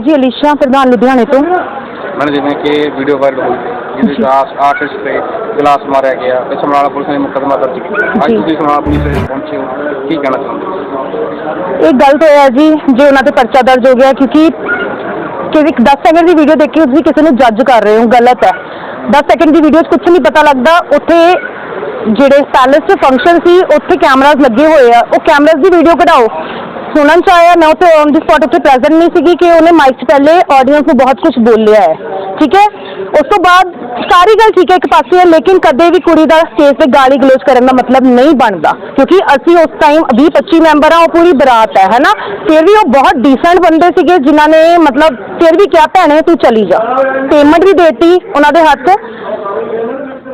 ਜੀ ਅਲੀਸ਼ਾ ਪ੍ਰਧਾਨ ਲੁਧਿਆਣੇ ਤੋਂ। ਮੈਡਮ ਜਿਵੇਂ ਕਿ ਵੀਡੀਓ ਵਾਇਰਲ ਹੋਈ ਜਿਹਦੇ ਵਿੱਚ ਆਰਟਿਸਟ ਤੇ ਗਲਾਸ ਮਾਰਿਆ ਗਿਆ ਤੇ ਸਮਰਾਲਾ ਪੁਲਿਸ ਨੇ ਮੁਕੱਦਮਾ ਦਰਜ ਕੀਤਾ। ਅੱਜ। ਤੁਸੀਂ ਸਮਰਾਲਾ ਪੁਲਿਸ ਦੇ ਪਹੁੰਚੇ ਹੋ ਕੀ ਕਹਿਣਾ ਚਾਹੁੰਦੇ ਇਹ ਗਲਤ ਹੋਇਆ ਜੀ ਜੇ ਉਹਨਾਂ ਤੇ ਪਰਚਾ ਦਰਜ ਹੋ ਗਿਆ ਕਿਉਂਕਿ ਕਿ ਇੱਕ 10 ਸੈਕਿੰਡ ਦੀ ਵੀਡੀਓ ਦੇਖ ਕੇ ਤੁਸੀਂ ਕਿਸੇ ਨੂੰ ਜੱਜ ਕਰ ਰਹੇ ਹੋ ਗਲਤ ਹੈ। 10 ਸੈਕਿੰਡ ਦੀ ਵੀਡੀਓ 'ਚ ਕੁਝ ਨਹੀਂ ਪਤਾ ਲੱਗਦਾ ਉੱਥੇ ਜਿਹੜੇ ਪੈਲੇਸ 'ਚ ਫੰਕਸ਼ਨ ਸੀ ਉੱਥੇ ਕੈਮਰਾਜ਼ ਲੱਗੇ ਹੋਏ ਆ। ਉਹ ਕੈਮਰਾਜ਼ ਦੀ ਵੀਡੀਓ ਕਢਾਓ। ਸੁਣਨ ਚ ਆਇਆ ਮੈਂ ਉੱਥੇ ਔਨ ਦੀ ਸਪੌਟ ਉੱਤੇ ਪ੍ਰੈਜ਼ੈਂਟ ਨਹੀਂ ਸੀਗੀ ਕਿ ਉਹਨੇ ਮਾਈਕ 'ਚ ਪਹਿਲੇ ਆਡੀਅנס ਨੂੰ ਬਹੁਤ ਕੁਝ ਬੋਲਿਆ ਹੈ ਠੀਕ ਹੈ ਉਸ ਤੋਂ ਬਾਅਦ ਸਾਰੀ ਗੱਲ ਠੀਕ ਹੈ ਇੱਕ ਪਾਸੇ ਹੈ ਲੇਕਿਨ ਕਦੇ ਵੀ ਕੁੜੀ ਦਾ ਸਟੇਜ ਤੇ ਗਾਲੀ ਗਲੋਚ ਕਰਨ ਦਾ ਮਤਲਬ ਨਹੀਂ ਬਣਦਾ ਕਿਉਂਕਿ ਅਸੀਂ ਉਸ ਟਾਈਮ 20 25 ਮੈਂਬਰ ਆ ਉਹ ਪੂਰੀ ਬਰਾਤ ਹੈ ਹੈਨਾ ਫਿਰ ਵੀ ਉਹ ਬਹੁਤ ਡੀਸੈਂਟ ਬੰਦੇ ਸੀਗੇ ਜਿਨ੍ਹਾਂ ਨੇ ਮਤਲਬ ਫਿਰ ਵੀ ਕਿਹਾ ਭੈਣੇ ਤੂੰ ਚਲੀ ਜਾ ਪੇਮੈਂਟ ਵੀ ਦੇਤੀ ਉਹਨਾਂ ਦੇ ਹੱਥ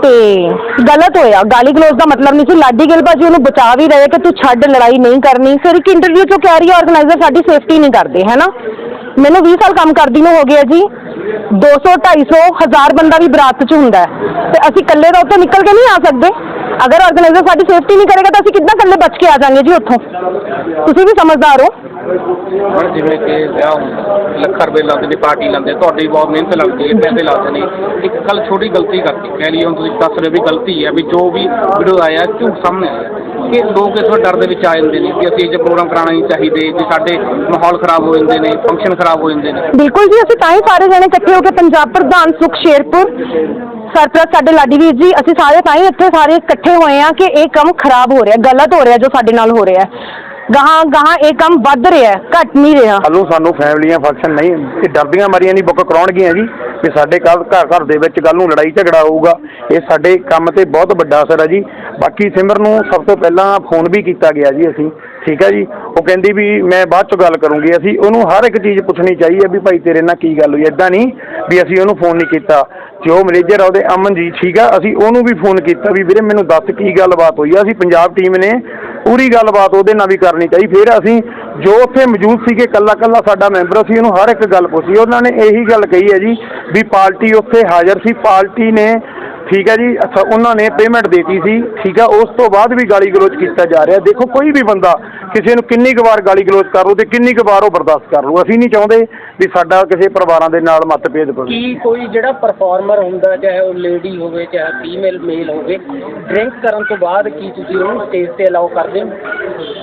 ਤੇ ਗਲਤ ਹੋਇਆ। ਗਾਲੀ ਗਲੋਜ਼ ਦਾ ਮਤਲਬ ਨਹੀਂ ਸੀ। ਲਾਡੀ ਗਿੱਲ ਭਾਜੀ ਉਹਨੂੰ ਬਚਾ ਵੀ ਰਹੇ ਕਿ ਤੂੰ ਛੱਡ, ਲੜਾਈ ਨਹੀਂ ਕਰਨੀ। ਫਿਰ ਇੱਕ ਇੰਟਰਵਿਊ ਚੋਂ ਕਹਿ ਰਹੀ ਹੈ ਆਰਗੇਨਾਈਜ਼ਰ ਸਾਡੀ ਸੇਫਟੀ ਨਹੀਂ ਕਰਦੇ ਹੈ ਨਾ? ਮੈਨੂੰ 20 ਸਾਲ ਕੰਮ ਕਰਦੀ ਨੂੰ ਹੋ ਗਿਆ ਜੀ। 200 250 ਹਜ਼ਾਰ ਬੰਦਾ ਵੀ ਬਰਾਤ 'ਚ ਹੁੰਦਾ ਹੈ। ਤੇ ਅਸੀਂ ਇਕੱਲੇ ਤਾਂ ਉੱਥੋਂ ਨਿਕਲ ਕੇ ਨਹੀਂ ਆ ਸਕਦੇ। ਅਗਰ ਆਰਗੇਨਾਈਜ਼ਰ ਸਾਡੀ ਸੇਫਟੀ ਨਹੀਂ ਕਰੇਗਾ ਤਾਂ ਅਸੀਂ ਕਿੱਦਾਂ ਇਕੱਲੇ ਬਚ ਕੇ ਆ ਜਾਾਂਗੇ ਜੀ ਉੱਥੋਂ? ਤੁਸੀਂ ਵੀ ਸਮਝਦਾਰ ਹੋ। ਮੈਡਮ ਜਿਵੇਂ ਕਿ ਵਿਆਹ ਹੁੰਦਾ, ਲੱਖਾਂ ਰੁਪਏ ਲਾਉਂਦੇ ਨੇ, ਪਾਰਟੀ ਲਾਉਂਦੇ ਤੁਹਾਡੀ ਬਹੁਤ ਮਿਹਨਤ ਲੱਗਦੀ ਹੈ, ਪੈਸੇ ਲਾਉਂਦੇ ਨੇ। ਇੱਕ ਕੱਲ ਛੋਟੀ ਗਲਤੀ ਕਰਤੀ ਕਹਿ ਲਈ ਹੁਣ ਤੁਸੀਂ ਦੱਸ ਰਹੇ ਹੋ ਵੀ ਗਲਤੀ ਹੈ, ਵੀ ਜੋ ਵੀ ਵੀਡੀਓ ਆਇਆ, ਝੂਠ ਸਾਹਮਣੇ ਆਇਆ। ਕਿ ਲੋਕ ਇਸ ਡਰ ਦੇ ਵਿੱਚ ਆ ਜਾਂਦੇ ਨੇ ਕਿ ਅਸੀਂ ਇਹ ਪ੍ਰੋਗਰਾਮ ਕਰਾਉਣਾ ਨਹੀਂ ਚਾਹੀਦੇ, ਜੇ ਸਾਡੇ ਮਾਹੌਲ ਖਰਾਬ ਹੋ ਜਾਂਦੇ ਨੇ ਫੰਕਸ਼ਨ ਖਰਾਬ ਹੋ ਜਾਂਦੇ ਨੇ। ਬਿਲਕੁਲ ਜੀ, ਅਸੀਂ ਤਾਂ ਹੀ ਸਾਰੇ ਜਣੇ ਇਕੱਠੇ ਹੋ ਕੇ ਪੰਜਾਬ ਪ੍ਰਧਾਨ ਸੁਖ ਸ਼ੇਰਪੁਰ ਸਰਪ੍ਰਸਤ ਸਾਡੇ ਲਾਡੀ ਵੀਰ ਜੀ, ਅਸੀਂ ਸਾਰੇ ਤਾਂ ਹੀ ਇੱਥੇ ਸਾਰੇ ਇਕੱਠੇ ਹੋਏ ਆ ਕਿ ਇਹ ਕੰਮ ਖਰਾਬ ਹੋ ਰਿਹਾ, ਗਲਤ ਹੋ ਰਿਹਾ ਜੋ ਸਾਡੇ ਨਾਲ ਹੋ ਰਿਹਾ ਗਾਹਾਂ ਗਾਹਾਂ ਇਹ ਕੰਮ ਵੱਧ ਰਿਹਾ ਹੈ ਘਟ ਨਹੀਂ ਰਿਹਾ। ਕੱਲ੍ਹ ਨੂੰ ਸਾਨੂੰ ਫੈਮਲੀਆਂ ਫੰਕਸ਼ਨ ਨਹੀਂ, ਇਹ ਡਰਦੀਆਂ ਮਾਰੀਆਂ ਨਹੀਂ ਬੁੱਕ ਕਰਾਉਣਗੀਆਂ ਜੀ। ਵੀ ਸਾਡੇ ਕੱਲ ਘਰ ਘਰ ਦੇ ਵਿੱਚ ਕੱਲ੍ਹ ਨੂੰ ਲੜਾਈ ਝਗੜਾ ਹੋਊਗਾ। ਇਹ ਸਾਡੇ ਕੰਮ ਤੇ ਬਹੁਤ ਵੱਡਾ ਅਸਰ ਹੈ ਜੀ। ਬਾਕੀ ਸਿਮਰ ਨੂੰ ਸਭ ਤੋਂ ਪਹਿਲਾਂ ਫੋਨ ਵੀ ਕੀਤਾ ਗਿਆ ਜੀ ਅਸੀਂ। ਠੀਕ ਹੈ ਜੀ? ਉਹ ਕਹਿੰਦੀ ਵੀ ਮੈਂ ਬਾਅਦ ਚੋਂ ਗੱਲ ਕਰੂੰਗੀ। ਅਸੀਂ ਉਹਨੂੰ ਹਰ ਇੱਕ ਚੀਜ਼ ਪੁੱਛਣੀ ਚਾਹੀਦੀ ਹੈ ਵੀ ਭਾਈ ਤੇਰੇ ਨਾਲ ਕੀ ਗੱਲ ਹੋਈ ਐਦਾਂ ਨਹੀਂ ਵੀ ਅਸੀਂ ਉਹਨੂੰ ਫੋਨ ਨਹੀਂ ਕੀਤਾ। ਜੋ ਮੈਨੇਜਰ ਆ ਉਹਦੇ ਅਮਨਜੀਤ ਠੀਕ ਆ, ਅਸੀਂ ਉਹਨੂੰ ਵੀ ਫੋਨ ਕੀਤਾ ਵੀ ਵੀਰੇ ਮੈਨੂੰ ਦੱਸ ਕੀ ਗੱਲਬਾਤ ਹੋਈ ਆ। ਅਸੀਂ ਪੰਜਾਬ ਟੀਮ ਨੇ ਪੂਰੀ ਗੱਲਬਾਤ ਉਹਦੇ ਨਾਲ ਵੀ ਕਰਨੀ ਚਾਹੀ। ਫਿਰ ਅਸੀਂ ਜੋ ਉੱਥੇ ਮੌਜੂਦ ਸੀਗੇ ਕੱਲਾ ਕੱਲਾ ਸਾਡਾ ਮੈਂਬਰ ਸੀ, ਉਹਨੂੰ ਹਰ ਇੱਕ ਗੱਲ ਪੁੱਛੀ। ਉਹਨਾਂ ਨੇ ਇਹੀ ਗੱਲ ਕਹੀ ਹੈ ਜੀ ਵੀ ਪਾਰਟੀ ਉੱਥੇ ਹਾਜ਼ਰ ਸੀ। ਪਾਰਟੀ ਨੇ ਠੀਕ ਹੈ ਜੀ ਅੱਛਾ ਉਹਨਾਂ ਨੇ ਪੇਮੈਂਟ ਦੇਤੀ ਸੀ ਠੀਕ ਆ ਉਸ ਤੋਂ ਬਾਅਦ ਵੀ ਗਾਲੀ ਗਲੋਚ ਕੀਤਾ ਜਾ ਰਿਹਾ। ਦੇਖੋ ਕੋਈ ਵੀ ਬੰਦਾ ਕਿਸੇ ਨੂੰ ਕਿੰਨੀ ਕੁ ਵਾਰ ਗਾਲੀ ਗਲੋਚ ਕਰ ਲੂ ਤੇ ਕਿੰਨੀ ਕੁ ਵਾਰ ਉਹ ਬਰਦਾਸ਼ਤ ਕਰ ਲੂ ਅਸੀਂ ਨਹੀਂ ਚਾਹੁੰਦੇ ਵੀ ਸਾਡਾ ਕਿਸੇ ਪਰਿਵਾਰਾਂ ਦੇ ਨਾਲ ਮਤਭੇਦ ਪਵੇ ਕੀ ਕੋਈ ਜਿਹੜਾ ਪਰਫਾਰਮਰ ਹੁੰਦਾ ਚਾਹੇ ਉਹ ਲੇਡੀ ਹੋਵੇ ਚਾਹੇ ਫੀਮੇਲ ਮੇਲ ਹੋਵੇ ਡਰਿੰਕ ਕਰਨ ਤੋਂ ਬਾਅਦ ਕੀ ਤੁਸੀਂ ਉਹਨੂੰ ਸਟੇਜ ਤੇ ਅਲਾਉ ਕਰਦੇ ਹੋ?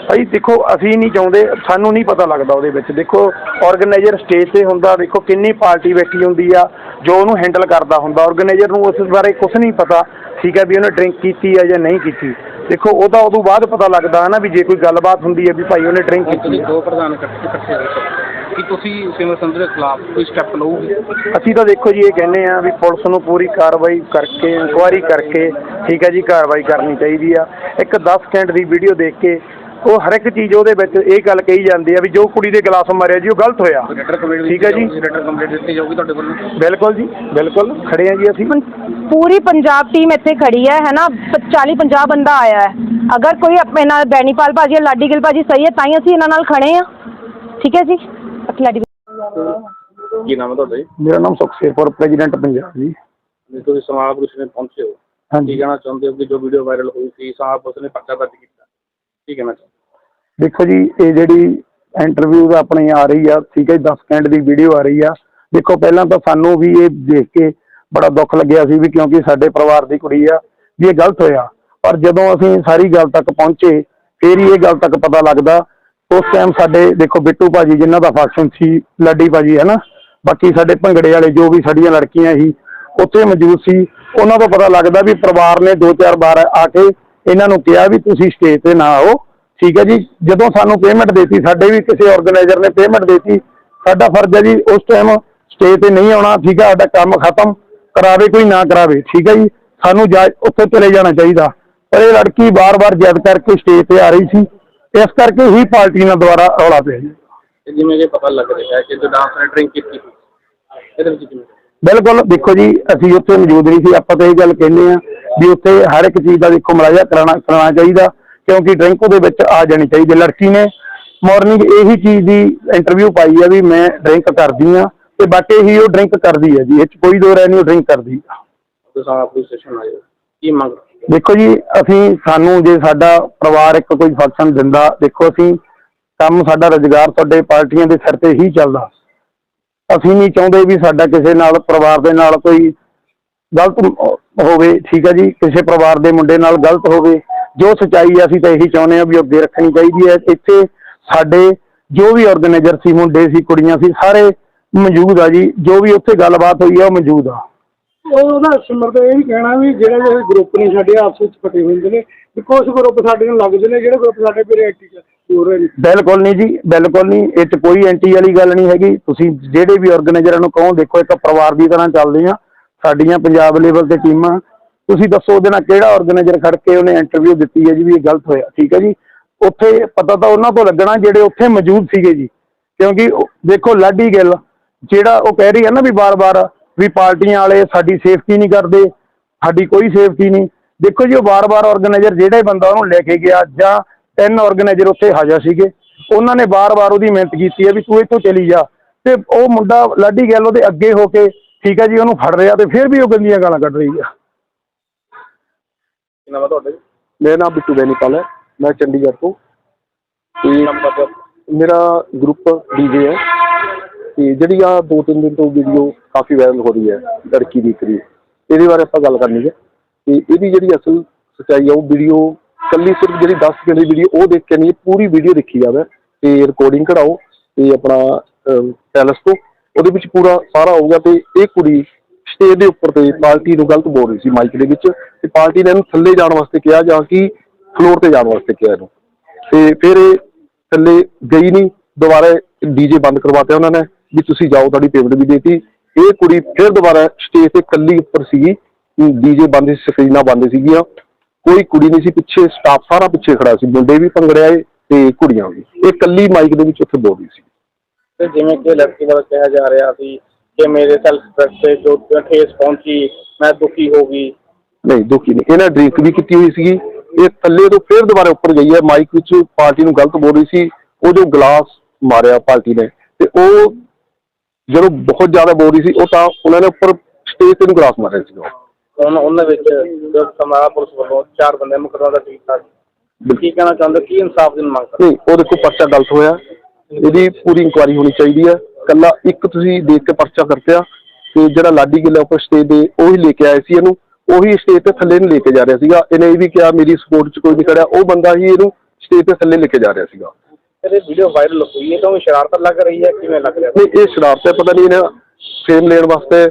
ਭਾਈ ਦੇਖੋ ਅਸੀਂ ਨਹੀਂ ਚਾਹੁੰਦੇ ਸਾਨੂੰ ਨਹੀਂ ਪਤਾ ਲੱਗਦਾ ਉਹਦੇ ਵਿੱਚ। ਦੇਖੋ ਆਰਗੇਨਾਈਜ਼ਰ ਸਟੇਜ ਤੇ ਹੁੰਦਾ ਦੇਖੋ ਕਿੰਨੀ ਪਾਰਟੀ ਬੈਠੀ ਹੁੰਦੀ ਆ ਜੋ ਉਹਨੂੰ ਹੈਂਡਲ ਕਰਦਾ ਹੁੰਦਾ ਆਰਗੇਨਾਈਜ਼ਰ ਨੂੰ ਉਸ ਬਾਰੇ ਕੁਝ ਨਹੀਂ ਪਤਾ ਠੀਕ ਹੈ ਵੀ ਉਹਨੇ ਡਰਿੰਕ ਕੀਤੀ ਹੈ ਜਾਂ ਨਹੀਂ ਕੀਤੀ। ਦੇਖੋ ਉਹ ਤਾਂ ਉਦੋਂ ਬਾਅਦ ਪਤਾ ਲੱਗਦਾ ਹੈ ਨਾ ਵੀ ਜੇ ਕੋਈ ਗੱਲਬਾਤ ਹੁੰਦੀ ਹੈ ਵੀ ਭਾਈ ਉਹਨੇ ਡਰਿੰਕ ਕੀਤੀ ਹੈ। ਦੋ ਪ੍ਰਧਾਨ ਇਕੱਠੇ ਇਕੱਠੇ ਕਿ ਤੁਸੀਂ ਸਿਮਰ ਸੰਧੂ ਦੇ ਖਿਲਾਫ ਕੋਈ ਸਟੈਪ ਲਓਗੇ? ਅਸੀਂ ਤਾਂ ਦੇਖੋ ਜੀ ਇਹ ਕਹਿੰਦੇ ਆ ਵੀ ਪੁਲਿਸ ਨੂੰ ਪੂਰੀ ਕਾਰਵਾਈ ਕਰਕੇ ਇਨਕੁਆਇਰੀ ਕਰਕੇ ਠੀਕ ਹੈ ਜੀ ਕਾਰਵਾਈ ਕਰਨੀ ਚਾਹੀਦੀ ਆ। ਇੱਕ 10 ਸਕਿੰਟ ਦੀ ਵੀਡੀਓ ਦੇਖ ਕੇ ਉਹ ਹਰ ਇੱਕ ਚੀਜ਼ ਉਹਦੇ ਵਿੱਚ ਇਹ ਗੱਲ ਕਹੀ ਜਾਂਦੀ ਆ ਵੀ ਜੋ ਕੁੜੀ ਦੇ ਗਲਾਸ ਮਾਰਿਆ ਜੀ ਉਹ ਗਲਤ ਹੋਇਆ। ਰੈਟਰ ਕੰਪਲੀਟ ਠੀਕ ਹੈ ਜੀ। ਰੈਟਰ ਕੰਪਲੀਟ ਦਿੱਤੀ ਜਾਊਗੀ ਤੁਹਾਡੇ ਵੱਲੋਂ। ਬਿਲਕੁਲ ਜੀ ਬਿਲਕੁਲ ਖੜੇ ਆ ਜੀ ਅਸੀਂ। ਪੂਰੀ ਪੰਜਾਬ ਟੀਮ ਇੱਥੇ ਖੜੀ ਹੈ ਹੈ ਨਾ? 40 50 ਬੰਦਾ ਆਇਆ ਹੈ। ਅਗਰ ਕੋਈ ਆਪਣੇ ਨਾਲ ਬੈਨੀਪਾਲ ਭਾਜੀ ਜਾਂ ਲਾਡੀ ਗਿੱਲ ਭਾਜੀ ਸਹੀ ਹੈ ਤਾਂ ਹੀ ਅਸੀਂ ਇਹਨਾਂ ਨਾਲ ਖੜੇ ਆ ਠੀਕ ਹੈ ਜੀ? ਅਸੀਂ ਲਾਡੀ ਕੀ ਨਾਮ ਹੈ ਤੁਹਾਡਾ ਜੀ? ਮੇਰਾ ਨਾਮ ਸੁਖਸ਼ੇਰਪੁਰ ਪ੍ਰੈਜ਼ੀਡੈਂਟ ਪੰਜਾਬ ਜੀ। ਜੇ ਤੁਸੀਂ ਸਮਾਜ ਪੁਲਿਸ ਨੇ ਪਹੁੰਚੇ ਹੋ। ਕੀ ਹਾਂਜੀ ਕਹਿਣਾ ਚਾਹੁੰਦੇ ਹੋ ਕਿ ਜੋ ਵੀਡੀਓ ਵਾਇਰਲ ਹੋਈ ਸੀ ਪੁਲਿਸ ਨੇ ਪਰਚਾ ਦਰਜ ਕੀਤਾ। ਕੀ ਕਹਿਣਾ ਚਾਹੁੰਦੇ ਦੇਖੋ ਜੀ, ਇਹ ਜਿਹੜੀ ਇੰਟਰਵਿਊ ਦਾ ਆਪਣੇ ਆ ਰਹੀ ਆ, ਠੀਕ ਹੈ 10 ਸਕਿੰਟ ਦੀ ਵੀਡੀਓ ਆ ਰਹੀ ਆ। ਦੇਖੋ, ਪਹਿਲਾਂ ਤਾਂ ਸਾਨੂੰ ਵੀ ਇਹ ਦੇਖ ਕੇ ਬੜਾ ਦੁੱਖ ਲੱਗਿਆ ਸੀ ਵੀ ਕਿਉਂਕਿ ਸਾਡੇ ਪਰਿਵਾਰ ਦੀ ਕੁੜੀ ਆ, ਵੀ ਇਹ ਗਲਤ ਹੋਇਆ। ਪਰ ਜਦੋਂ ਅਸੀਂ ਸਾਰੀ ਗੱਲ ਤੱਕ ਪਹੁੰਚੇ, ਫੇਰ ਹੀ ਇਹ ਗੱਲ ਤੱਕ ਪਤਾ ਲੱਗਦਾ। ਉਸ ਟਾਈਮ ਸਾਡੇ, ਦੇਖੋ, ਬਿੱਟੂ ਭਾਜੀ ਜਿਨ੍ਹਾਂ ਦਾ ਫੰਕਸ਼ਨ ਸੀ, ਲੱਡੀ ਭਾਜੀ, ਹੈ ਨਾ? ਬਾਕੀ ਸਾਡੇ ਭੰਗੜੇ ਵਾਲੇ ਜੋ ਵੀ ਸਾਡੀਆਂ ਲੜਕੀਆਂ ਸੀ, ਉੱਥੇ ਮੌਜੂਦ ਸੀ। ਉਹਨਾਂ ਤੋਂ ਪਤਾ ਲੱਗਦਾ ਵੀ ਪਰਿਵਾਰ ਨੇ ਦੋ ਚਾਰ ਵਾਰ ਆ ਕੇ ਇਹਨਾਂ ਨੂੰ ਕਿਹਾ ਵੀ ਤੁਸੀਂ ਸਟੇਜ ਤੇ ਨਾ ਆਓ। ਠੀਕ ਹੈ ਜੀ ਜਦੋਂ ਸਾਨੂੰ ਪੇਮੈਂਟ ਦੇਤੀ ਸਾਡੇ ਵੀ ਕਿਸੇ ਆਰਗੇਨਾਈਜ਼ਰ ਨੇ ਪੇਮੈਂਟ ਦੇਤੀ ਸਾਡਾ ਫਰਜ਼ ਹੈ ਜੀ ਉਸ ਟਾਈਮ ਸਟੇਜ ਤੇ ਨਹੀਂ ਆਉਣਾ ਠੀਕ ਹੈ ਸਾਡਾ ਕੰਮ ਖਤਮ ਕਰਾਵੇ ਕੋਈ ਨਾ ਕਰਾਵੇ ਠੀਕ ਹੈ ਜੀ ਸਾਨੂੰ ਜਾ ਉੱਥੇ ਚਲੇ ਜਾਣਾ ਚਾਹੀਦਾ। ਪਰ ਇਹ ਲੜਕੀ ਬਾਰ-ਬਾਰ ਜਿੱਦ ਕਰਕੇ ਸਟੇਜ ਤੇ ਆ ਰਹੀ ਸੀ ਇਸ ਕਰਕੇ ਹੀ ਪਾਰਟੀ ਨਾਲ ਦੁਬਾਰਾ ਰੌਲਾ ਪਿਆ ਜੀ। ਜਿਵੇਂ ਕਿ ਪਤਾ ਲੱਗ ਰਿਹਾ ਹੈ ਕਿ ਜੋ ਡਾਂਸ ਨੇ ਡਰਿੰਕ ਕੀਤੀ ਇਹਦੇ ਵਿੱਚ ਕਿਵੇਂ? ਬਿਲਕੁਲ ਦੇਖੋ ਜੀ ਅਸੀਂ ਉੱਥੇ ਮੌਜੂਦ ਨਹੀਂ ਸੀ ਆਪਾਂ ਤਾਂ ਇਹ ਗੱਲ ਕਹਿੰਦੇ ਆ ਵੀ ਉੱਥੇ ਹਰ ਇੱਕ ਚੀਜ਼ ਦਾ ਦੇਖੋ ਮਲਾਜਾ ਕਰਾਉਣਾ ਕਰਾਉਣਾ ਚਾਹੀਦਾ। ਕਿਉਂਕਿ ਡਰਿੰਕ ਉਹਦੇ ਵਿੱਚ ਆ ਜਾਣੀ ਚਾਹੀਦੀ ਲੜਕੀ ਨੇ ਮਾਰਨਿੰਗ ਇਹੀ ਚੀਜ਼ ਦੀ ਇੰਟਰਵਿਊ ਪਾਈ ਆ ਵੀ ਮੈਂ ਡਰਿੰਕ ਕਰਦੀ ਆ ਤੇ ਬਾਕੀ ਹੀ ਉਹ ਡਰਿੰਕ ਕਰਦੀ ਹੈ ਜੀ। ਇਹ 'ਚ ਕੋਈ ਦੋ ਰਾय ਨਹੀਂ ਉਹ ਡਰਿੰਕ ਕਰਦੀ ਆ। ਤੁਸੀਂ ਆਏ ਕੀ ਮੰਗ? ਦੇਖੋ ਜੀ ਅਸੀਂ ਸਾਨੂੰ ਜੇ ਸਾਡਾ ਪਰਿਵਾਰ ਇੱਕ ਕੋਈ ਫੰਕਸ਼ਨ ਦਿੰਦਾ ਦੇਖੋ ਅਸੀਂ ਕੰਮ ਸਾਡਾ ਰੁਜ਼ਗਾਰ ਤੁਹਾਡੇ ਪਾਰਟੀਆਂ ਦੇ ਸਿਰ ਤੇ ਹੀ ਚੱਲਦਾ। ਅਸੀਂ ਨਹੀਂ ਚਾਹੁੰਦੇ ਵੀ ਸਾਡਾ ਕਿਸੇ ਨਾਲ ਪਰਿਵਾਰ ਦੇ ਨਾਲ ਕੋਈ ਗਲਤ ਹੋਵੇ ਠੀਕ ਹੈ ਜੀ। ਕਿਸੇ ਪਰਿਵਾਰ ਦੇ ਮੁੰਡੇ ਨਾਲ ਗਲਤ ਹੋਵੇ ਜੋ ਸਚਾਈ ਅਸੀਂ ਤਾਂ ਇਹੀ ਚਾਹੁੰਦੇ ਆ ਵੀ ਅੱਗੇ ਰੱਖਣੀ ਚਾਹੀਦੀ ਹੈ। ਇੱਥੇ ਸਾਡੇ ਜੋ ਵੀ ਆਰਗੇਨਾਈਜ਼ਰ ਸੀ ਮੁੰਡੇ ਸੀ ਕੁੜੀਆਂ ਸੀ ਸਾਰੇ ਮੌਜੂਦ ਆ ਜੀ। ਜੋ ਵੀ ਉੱਥੇ ਗੱਲਬਾਤ ਹੋਈ ਆ ਉਹ ਮੌਜੂਦ ਆ। ਸਿਮਰ ਦਾ ਇਹ ਵੀ ਕਹਿਣਾ ਵੀ ਜਿਹੜੇ ਜਿਹੜੇ ਗਰੁੱਪ ਨੇ ਸਾਡੇ ਆਪਸ ਵਿੱਚ ਫਟੇ ਹੁੰਦੇ ਨੇ ਵੀ ਕੁਝ ਗਰੁੱਪ ਸਾਡੇ ਨਾਲ ਲੱਗਦੇ ਨੇ ਜਿਹੜੇ ਗਰੁੱਪ ਸਾਡੇ ਫਿਰ ਐਕਟਿਵ ਹੋ ਰਹੇ ਨੇ। ਬਿਲਕੁਲ ਨਹੀਂ ਜੀ ਬਿਲਕੁਲ ਨਹੀਂ। ਇਹ 'ਚ ਕੋਈ ਐਂਟੀ ਵਾਲੀ ਗੱਲ ਨਹੀਂ ਹੈਗੀ। ਤੁਸੀਂ ਜਿਹੜੇ ਵੀ ਆਰਗੇਨਾਈਜ਼ਰਾਂ ਨੂੰ ਕਹੋ ਦੇਖੋ ਇੱਕ ਪਰਿਵਾਰ ਦੀ ਤਰ੍ਹਾਂ ਚੱਲਦੇ ਆ। ਸਾਡੀਆਂ ਪੰਜਾਬ ਲੈਵਲ ਤੇ ਟੀਮਾਂ ਤੁਸੀਂ ਦੱਸੋ ਉਹਦੇ ਨਾਲ ਕਿਹੜਾ ਆਰਗੇਨਾਈਜ਼ਰ ਖੜ ਕੇ ਉਹਨੇ ਇੰਟਰਵਿਊ ਦਿੱਤੀ ਹੈ ਜੀ ਵੀ ਇਹ ਗਲਤ ਹੋਇਆ, ਠੀਕ ਹੈ ਜੀ? ਉੱਥੇ ਪਤਾ ਤਾਂ ਉਹਨਾਂ ਤੋਂ ਲੱਗਣਾ ਜਿਹੜੇ ਉੱਥੇ ਮੌਜੂਦ ਸੀਗੇ ਜੀ, ਕਿਉਂਕਿ ਦੇਖੋ ਲਾਡੀ ਗਿੱਲ, ਜਿਹੜਾ ਉਹ ਕਹਿ ਰਹੀ ਹੈ ਨਾ ਵੀ ਬਾਰ-ਬਾਰ ਵੀ ਪਾਰਟੀਆਂ ਵਾਲੇ ਸਾਡੀ ਸੇਫਟੀ ਨਹੀਂ ਕਰਦੇ, ਸਾਡੀ ਕੋਈ ਸੇਫਟੀ ਨਹੀਂ। ਦੇਖੋ ਜੀ, ਉਹ ਬਾਰ-ਬਾਰ ਆਰਗੇਨਾਈਜ਼ਰ ਜਿਹੜਾ ਬੰਦਾ ਉਹਨੂੰ ਲੈ ਕੇ ਗਿਆ, ਜਾਂ ਤਿੰਨ ਆਰਗੇਨਾਈਜ਼ਰ ਉੱਥੇ ਹਾਜ਼ਰ ਸੀਗੇ, ਉਹਨਾਂ ਨੇ ਬਾਰ-ਬਾਰ ਉਹਦੀ ਮਿਹਨਤ ਕੀਤੀ ਹੈ ਵੀ ਤੂੰ ਇੱਥੋਂ ਚਲੀ ਜਾ। ਤੇ ਉਹ ਮੁੰਡਾ ਲਾਡੀ ਗਿੱਲ ਉਹਦੇ ਅੱਗੇ ਹੋ ਕੇ, ਠੀਕ ਹੈ ਜੀ, ਉਹਨੂੰ ਫੜ ਰਿਹਾ ਤੇ ਫਿਰ ਵੀ ਉਹ ਗੰਦੀਆਂ ਗਾਲਾਂ ਕੱਢ ਰਹੀ ਆ। ਨਾਮ ਹੈ ਤੁਹਾਡਾ ਜੀ? ਮੇਰਾ ਨਾਮ ਬਿੱਟੂ ਬੈਨੀਪਾਲ ਹੈ ਮੈਂ ਚੰਡੀਗੜ੍ਹ ਤੋਂ। ਤੇ ਨੰਬਰ ਮੇਰਾ ਗਰੁੱਪ ਡੀਜੇ ਹੈ। ਤੇ ਜਿਹੜੀ ਆ ਦੋ ਤਿੰਨ ਦਿਨ ਤੋਂ ਵੀਡੀਓ ਕਾਫੀ ਵਾਇਰਲ ਹੋ ਰਹੀ ਹੈ ਲੜਕੀ ਦੀ ਕਰੀ ਇਹਦੇ ਬਾਰੇ ਆਪਾਂ ਗੱਲ ਕਰਨੀ ਹੈ। ਤੇ ਇਹਦੀ ਜਿਹੜੀ ਅਸਲ ਸੱਚਾਈ ਆ ਉਹ ਵੀਡੀਓ ਕੱਲੀ ਸਿਰਫ ਜਿਹੜੀ 10 ਸਕਿੰਟ ਦੀ ਵੀਡੀਓ ਉਹ ਦੇਖ ਕੇ ਨਹੀਂ ਪੂਰੀ ਵੀਡੀਓ ਦੇਖੀ ਜਾਵੇ। ਤੇ ਰਿਕਾਰਡਿੰਗ ਕਢਾਓ ਤੇ ਆਪਣਾ ਪੈਲਸ ਤੋਂ। ਉਹਦੇ ਵਿੱਚ ਪੂਰਾ ਸਾਰਾ ਹੋਊਗਾ ਤੇ ਇਹ ਕੁੜੀ ਸਟੇਜ ਦੇ ਉੱਪਰ ਤੇ ਪਾਰਟੀ ਨੂੰ ਗਲਤ ਬੋਲ ਰਹੀ ਸੀ ਮਾਈਕ ਦੇ ਵਿੱਚ ਤੇ ਪਾਰਟੀ ਨੇ ਇਹਨੂੰ ਥੱਲੇ ਜਾਣ ਵਾਸਤੇ ਕਿਹਾ ਜਾਂ ਕਿ ਫਲੋਰ ਤੇ ਜਾਣ ਵਾਸਤੇ ਕਿਹਾ ਇਹਨੂੰ। ਤੇ ਫਿਰ ਇਹ ਥੱਲੇ ਗਈ ਨਹੀਂ, ਦੁਬਾਰਾ ਡੀਜੇ ਬੰਦ ਕਰਵਾਤੇ ਉਹਨਾਂ ਨੇ ਵੀ ਤੁਸੀਂ ਜਾਓ, ਤੁਹਾਡੀ ਪੇਮੈਂਟ ਵੀ ਦੇਤੀ। ਇਹ ਕੁੜੀ ਫਿਰ ਦੁਬਾਰਾ ਸਟੇਜ ਤੇ ਕੱਲੀ ਉੱਪਰ ਸੀਗੀ ਡੀਜੇ ਬੰਦ ਸੀ ਸਕਰੀਨਾਂ ਬੰਦ ਸੀਗੀਆਂ। ਕੋਈ ਕੁੜੀ ਨਹੀਂ ਸੀ, ਪਿੱਛੇ ਸਟਾਫ ਸਾਰਾ ਪਿੱਛੇ ਖੜਾ ਸੀ, ਮੁੰਡੇ ਵੀ ਭੰਗੜਿਆਏ ਤੇ ਕੁੜੀਆਂ ਵੀ। ਇਹ ਕੱਲੀ ਮਾਈਕ ਦੇ ਵਿੱਚ ਉੱਥੇ ਬੋਲ ਰਹੀ ਸੀ। ਤੇ ਜਿਵੇਂ ਕਿ ਲੜਕੀ ਵੱਲੋਂ ਕਿਹਾ ਜਾ ਰਿਹਾ ਸੀ ਕਿ ਮੇਰੇ ਸੈਲਫ ਤੇ ਜੋ ਠੇਸ ਪਹੁੰਚੀ ਮੈਂ ਦੁਖੀ ਹੋ ਗਈ। ਨਹੀਂ ਦੁਖੀ ਨਹੀਂ। ਇਹਨਾਂ ਡਰਿੰਕ ਵੀ ਕੀਤੀ ਹੋਈ ਸੀਗੀ। ਇਹ ਥੱਲੇ ਤੋਂ ਫਿਰ ਦੁਬਾਰਾ ਉੱਪਰ ਗਈ ਹੈ। ਮਾਈਕ ਵਿੱਚ ਪਾਰਟੀ ਨੂੰ ਗਲਤ ਬੋਲ ਰਹੀ ਸੀ। ਉਹ ਜੋ ਗਲਾਸ ਮਾਰਿਆ ਪਾਰਟੀ ਨੇ ਤੇ ਉਹ ਜਦੋਂ ਬਹੁਤ ਜ਼ਿਆਦਾ ਬੋਲ ਰਹੀ ਸੀ ਉਹ ਤਾਂ ਉਹਨਾਂ ਨੇ ਉੱਪਰ ਸਟੇਜ ਤੇ ਨੂੰ ਗਲਾਸ ਮਾਰਿਆ ਸੀ। ਹੁਣ ਉਹਨਾਂ ਵਿੱਚ ਜੋ ਸਮਾਰਾ ਪੁਲਿਸ ਵੱਲੋਂ ਚਾਰ ਬੰਦੇ ਮੁਕਦਮਾ ਦਾ ਕੀਤਾ ਕੀ ਕਹਿਣਾ ਚਾਹੁੰਦੇ ਕੀ ਇਨਸਾਫ ਦੀ ਮੰਗ ਕਰਦੇ ਨਹੀਂ ਉਹ ਦੇਖੋ ਪਰਚਾ ਗਲਤ ਹੋਇਆ। ਇਹਦੀ ਪੂਰੀ ਇਨਕੁਆਇਰੀ ਹੋਣੀ ਚਾਹੀਦੀ ਹੈ। ਕੱਲਾ ਇੱਕ ਤੁਸੀਂ ਦੇਖ ਕੇ ਪਰਚਾ ਕਰਤਿਆ ਤੇ ਜਿਹੜਾ ਲਾਡੀ ਗਿੱਲ ਉੱਪਰ ਸਟੇਜ ਦੇ ਉਹੀ ਲੈ ਕੇ ਆਏ ਸੀ ਇਹਨੂੰ ਉਹੀ ਸਟੇਜ ਤੇ ਥੱਲੇ ਨੂੰ ਲੈ ਕੇ ਜਾ ਰਿਹਾ ਸੀਗਾ। ਇਹਨੇ ਇਹ ਵੀ ਕਿਹਾ ਮੇਰੀ ਸਪੋਰਟ 'ਚ ਕੋਈ ਨਹੀਂ ਖੜਿਆ ਉਹ ਬੰਦਾ ਹੀ ਇਹਨੂੰ ਸਟੇਜ ਤੇ ਥੱਲੇ ਲੈ ਕੇ ਜਾ ਰਿਹਾ ਸੀਗਾ। ਇਹ ਵੀਡੀਓ ਵਾਇਰਲ ਹੋਈ ਹੈ ਤਾਂ ਸ਼ਰਾਰਤ ਲੱਗ ਰਹੀ ਹੈ ਕਿਵੇਂ ਲੱਗ ਰਿਹਾ? ਨਹੀਂ ਇਹ ਸ਼ਰਾਰਤ ਹੈ ਪਤਾ ਨਹੀਂ ਇਹਨੇ ਫੇਮ ਲੈਣ ਵਾਸਤੇ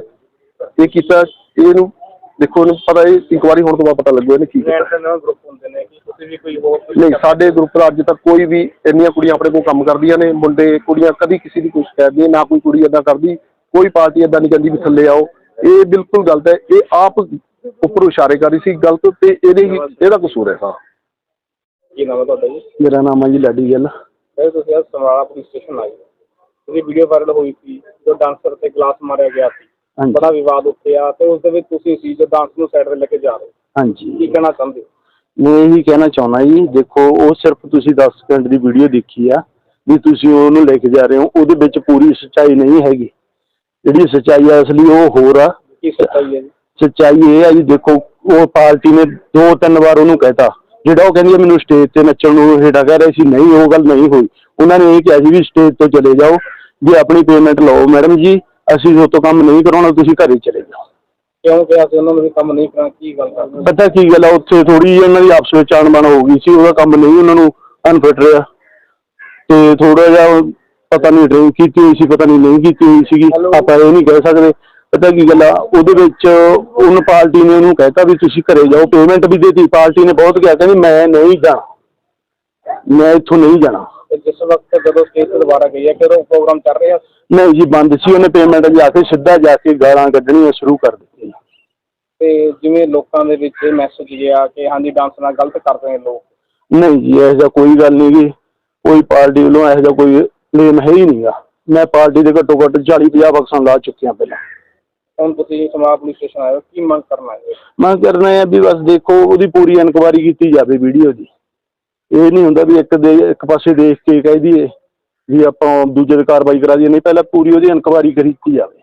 ਇਹ ਕੀਤਾ ਇਹਨੂੰ ਦੇਖੋ ਇਹਨੂੰ ਪਤਾ ਇਹ ਇਨਕੁਆਇਰੀ ਹੋਣ ਤੋਂ ਬਾਅਦ ਪਤਾ ਲੱਗੂ ਇਹਨੇ ਕੀ ਕੀਤਾ। ਨੈਟ ਦੇ ਨਾਲ ਗਰੁੱਪ ਹੁੰਦੇ ਨੇ ਕਿ ਤੁਸੀਂ ਵੀ ਕੋਈ ਹੋਰ ਨਹੀਂ ਸਾਡੇ ਗਰੁੱਪ ਦਾ ਅੱਜ ਤੱਕ ਕੋਈ ਵੀ ਇੰਨੀਆਂ ਕੁੜੀਆਂ ਆਪਣੇ ਕੋਲ ਕੰਮ ਕਰਦੀਆਂ ਨੇ ਮੁੰਡੇ ਕੁੜੀਆਂ ਕਦੀ ਕਿਸੇ ਦੀ ਕੋਈ ਸ਼ਿਕਾਇਤ ਨਹੀਂ ਨਾ ਕੋਈ ਕੁੜੀ ਏਦਾਂ ਕਰਦੀ ਕੋਈ ਪਾਰਟੀ ਏਦਾਂ ਨਹੀਂ ਕਹਿੰਦੀ ਵੀ ਥੱਲੇ ਆਓ। ਇਹ ਬਿਲਕੁਲ ਗਲਤ ਹੈ ਇਹ ਆਪ ਉੱਪਰੋਂ ਇਸ਼ਾਰੇ ਕਰ ਰਹੀ ਸੀ ਗਲਤ ਤੇ ਇਹਦੇ ਹੀ ਇਹਦਾ ਕਸੂਰ ਹੈ ਹਾਂ। ਕੀ ਨਾਮ ਹੈ ਤੁਹਾਡਾ ਜੀ? ਮੇਰਾ ਨਾਮ ਹੈ ਜੀ ਲਾਡੀ ਗਿੱਲ। ਫਿਰ ਤੁਸੀਂ ਅੱਜ ਸਮਰਾਲਾ ਪੁਲਿਸ ਸਟੇਸ਼ਨ ਆਏ ਤੁਸੀਂ ਵੀਡੀਓ ਵਾਇਰਲ ਹੋਈ ਸੀ ਜੋ ਡਾਂਸਰ ਤੇ ਗਲਾਸ ਮਾਰਿਆ ਗਿਆ ਸੀ। ਹਾਂਜੀ। ਬੜਾ ਵਿਵਾਦ ਉੱਠਿਆ ਤੇ ਉਸ ਦੇ ਵਿੱਚ ਤੁਸੀਂ ਸੀ ਡਾਂਸ ਨੂੰ ਸਾਈਡ ਤੇ ਲੈ ਕੇ ਜਾ ਰਹੇ ਹੋ। ਹਾਂਜੀ। ਕੀ ਕਹਿਣਾ ਚਾਹੁੰਦੇ ਹੋ? ਮੈਂ ਇਹੀ ਕਹਿਣਾ ਚਾਹੁੰਦਾ ਜੀ ਦੇਖੋ ਉਹ ਸਿਰਫ ਤੁਸੀਂ 10 ਸਕਿੰਟ ਦੀ ਵੀਡੀਓ ਦੇਖੀ ਆ ਵੀ ਤੁਸੀਂ ਉਹਨੂੰ ਲੈ ਕੇ ਜਾ ਰਹੇ ਹੋ ਉਹਦੇ ਵਿੱਚ ਪੂਰੀ ਸੱਚਾਈ ਨਹੀਂ ਹੈਗੀ। ਜਿਹੜੀ ਸੱਚਾਈ ਆ ਅਸਲੀ ਉਹ ਹੋਰ ਆ। ਕੀ ਸੱਚਾਈ ਹੈ ਜੀ? ਸੱਚਾਈ ਇਹ ਆ ਜੀ ਦੇਖੋ ਉਹ ਪਾਰਟੀ ਨੇ ਦੋ ਤਿੰਨ ਵਾਰ ਉਹਨੂੰ ਕਹਿਤਾ। ਜਿਹੜਾ ਉਹ ਕਹਿੰਦੀ ਆ ਮੈਨੂੰ ਸਟੇਜ ਤੇ ਨੱਚਣ ਨੂੰ ਹੇਠਾਂ ਕਹਿ ਰਹੇ ਸੀ ਨਹੀਂ ਉਹ ਗੱਲ ਨਹੀਂ ਹੋਈ। ਉਹਨਾਂ ਨੇ ਇਹ ਕਿਹਾ ਸੀ ਵੀ ਸਟੇਜ ਤੋਂ ਚਲੇ ਜਾਓ ਵੀ ਆਪਣੀ ਪੇਮੈਂਟ ਲਓ ਮੈਡਮ ਜੀ। ਅਸੀਂ ਉਹ ਤੋਂ ਕੰਮ ਨਹੀਂ ਕਰਾਉਣਾ ਤੁਸੀਂ ਘਰੇ ਚਲੇ ਜਾਓ। ਕਿਉਂ ਕਿਹਾ ਸੀ ਉਹਨਾਂ ਨੂੰ ਵੀ ਕੰਮ ਨਹੀਂ ਕਰਾਂ ਕੀ ਗੱਲ ਕਰਦੇ? ਪਤਾ ਕੀ ਗੱਲ ਆ ਉੱਥੇ ਥੋੜੀ ਜਿਹੀ ਉਹਨਾਂ ਦੀ ਆਪਸ ਵਿੱਚ ਅਣਬਣ ਹੋ ਗਈ ਸੀ ਉਹਦਾ ਕੰਮ ਨਹੀਂ ਉਹਨਾਂ ਨੂੰ ਅਨਫਿਟ ਰਿਹਾ। ਤੇ ਥੋੜਾ ਜਿਹਾ ਪਤਾ ਨਹੀਂ ਡਰਿੰਕ ਕੀਤੀ ਹੋਈ ਸੀ ਪਤਾ ਨਹੀਂ ਨਹੀਂ ਕੀਤੀ ਹੋਈ ਸੀਗੀ ਆਪਾਂ ਇਹ ਨਹੀਂ ਕਹਿ ਸਕਦੇ। ਪਤਾ ਕੀ ਗੱਲ ਆ ਉਹਦੇ ਵਿੱਚ ਉਹਨ ਪਾਰਟੀ ਨੇ ਉਹਨੂੰ ਕਹਿਤਾ ਵੀ ਤੁਸੀਂ ਘਰੇ ਜਾਓ ਪੇਮੈਂਟ ਵੀ ਦੇਤੀ ਪਾਰਟੀ ਨੇ ਬਹੁਤ ਕਿਹਾ ਕਹਿੰਦੀ ਮੈਂ ਨਹੀਂ ਜਾਣਾ। ਮੈਂ ਇੱਥੋਂ ਨਹੀਂ ਜਾਣਾ। ਤੇ ਜਿਸ ਵਕਤ ਜਦੋਂ ਸਟੇਜ ਤੇ ਦੁਬਾਰਾ ਗਈ ਹੈ ਫਿਰ ਉਹ ਪ੍ਰੋਗਰਾਮ ਚੱਲ ਰਿਹਾ ਸੀ? ਨਹੀਂ ਜੀ ਬੰਦ ਸੀ। ਉਹਨੇ ਪੇਮੈਂਟ ਜਾ ਕੇ ਸਿੱਧਾ ਜਾ ਕੇ ਗਾਲਾਂ ਕੱਢਣੀਆਂ ਸ਼ੁਰੂ ਕਰ ਦਿੱਤੀਆਂ। ਤੇ ਜਿਵੇਂ ਲੋਕਾਂ ਦੇ ਵਿੱਚ ਇਹ ਮੈਸੇਜ ਗਿਆ ਕਿ ਹਾਂਜੀ ਡਾਂਸ ਨਾਲ ਗਲਤ ਕਰਦੇ ਨੇ ਲੋਕ। ਨਹੀਂ ਜੀ ਇਹੋ ਜਿਹਾ ਕੋਈ ਗੱਲ ਨਹੀਂ ਗੀ ਕੋਈ ਪਾਰਟੀ ਵੱਲੋਂ ਇਹੋ ਜਿਹਾ ਕੋਈ ਕਲੇਮ ਹੈ ਹੀ ਨਹੀਂਗਾ ਮੈਂ ਪਾਰਟੀ ਦੇ ਘੱਟੋ ਘੱਟ 40 50 ਬਕਸਾਂ ਲਾ ਚੁੱਕਿਆ ਪਹਿਲਾਂ। ਹੁਣ ਤੁਸੀਂ ਸਮਾਰਾ ਪੁਲਿਸ ਸਟੇਸ਼ਨ ਆਏ ਹੋ ਕੀ ਮੰਗ ਕਰਨਾ ਹੈ? ਮੈਂ ਕਰਨਾ ਹੈ ਵੀ ਬਸ ਦੇਖੋ ਉਹਦੀ ਪੂਰੀ ਇਨਕੁਆਇਰੀ ਕੀਤੀ ਜਾਵੇ ਵੀਡੀਓ ਦੀ। ਇਹ ਨਹੀਂ ਹੁੰਦਾ ਵੀ ਇੱਕ ਦੇ ਇੱਕ ਪਾਸੇ ਦੇਖ ਕੇ ਕਹਿ ਦਈਏ। ਵੀ ਆਪਾਂ ਦੂਜੇ ਤੇ ਕਾਰਵਾਈ ਕਰਾ ਦਈਏ ਨਹੀਂ ਪਹਿਲਾਂ ਪੂਰੀ ਉਹਦੀ ਇਨਕੁਆਇਰੀ ਕੀਤੀ ਜਾਵੇ।